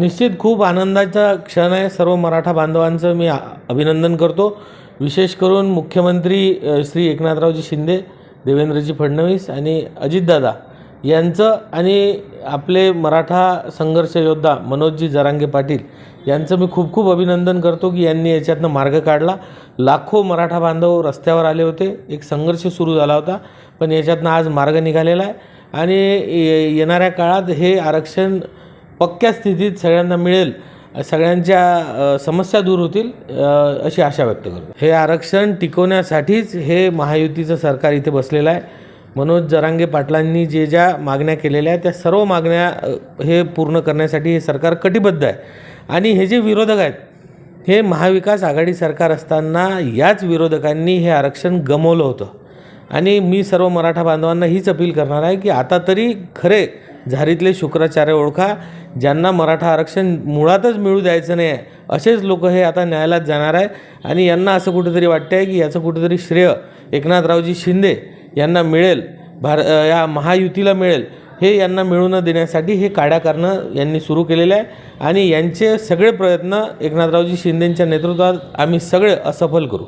निश्चित खूप आनंदाचा क्षण आहे. सर्व मराठा बांधवांचं मी अभिनंदन करतो. विशेष करून मुख्यमंत्री श्री एकनाथरावजी शिंदे देवेंद्रजी फडणवीस आणि अजितदादा यांचं आणि आपले मराठा संघर्ष योद्धा मनोजजी जरांगे पाटील यांचं मी खूप खूप अभिनंदन करतो की यांनी याच्यातनं मार्ग काढला. लाखो मराठा बांधव रस्त्यावर आले होते. एक संघर्ष सुरू झाला होता पण याच्यातनं आज मार्ग निघालेला आहे. आणि ये- येणाऱ्या काळात हे आरक्षण पक्क्या स्थितीत सगळ्यांना मिळेल सगळ्यांच्या समस्या दूर होतील अशी आशा व्यक्त करतो. हे आरक्षण टिकवण्यासाठीच हे महायुतीचं सरकार इथे बसलेलं आहे. मनोज जरांगे पाटलांनी जे ज्या मागण्या केलेल्या आहेत त्या सर्व मागण्या हे पूर्ण करण्यासाठी हे सरकार कटिबद्ध आहे. आणि हे जे विरोधक आहेत हे महाविकास आघाडी सरकार असताना याच विरोधकांनी हे आरक्षण गमवलं होतं. आणि मी सर्व मराठा बांधवांना हीच अपील करणार आहे की आता तरी खरे झारीतले शुक्राचार्य ओळखा ज्यांना मराठा आरक्षण मुळातच मिळू द्यायचं नाही आहे असेच लोक हे आता न्यायालयात जाणार आहे. आणि यांना असं कुठेतरी वाटतं आहे की याचं कुठेतरी श्रेय एकनाथरावजी शिंदे यांना मिळेल भार या महायुतीला मिळेल हे यांना मिळू न देण्यासाठी हे काड्या करणं यांनी सुरू केलेलं आहे. आणि यांचे सगळे प्रयत्न एकनाथरावजी शिंदेंच्या नेतृत्वात आम्ही सगळे असफल करू.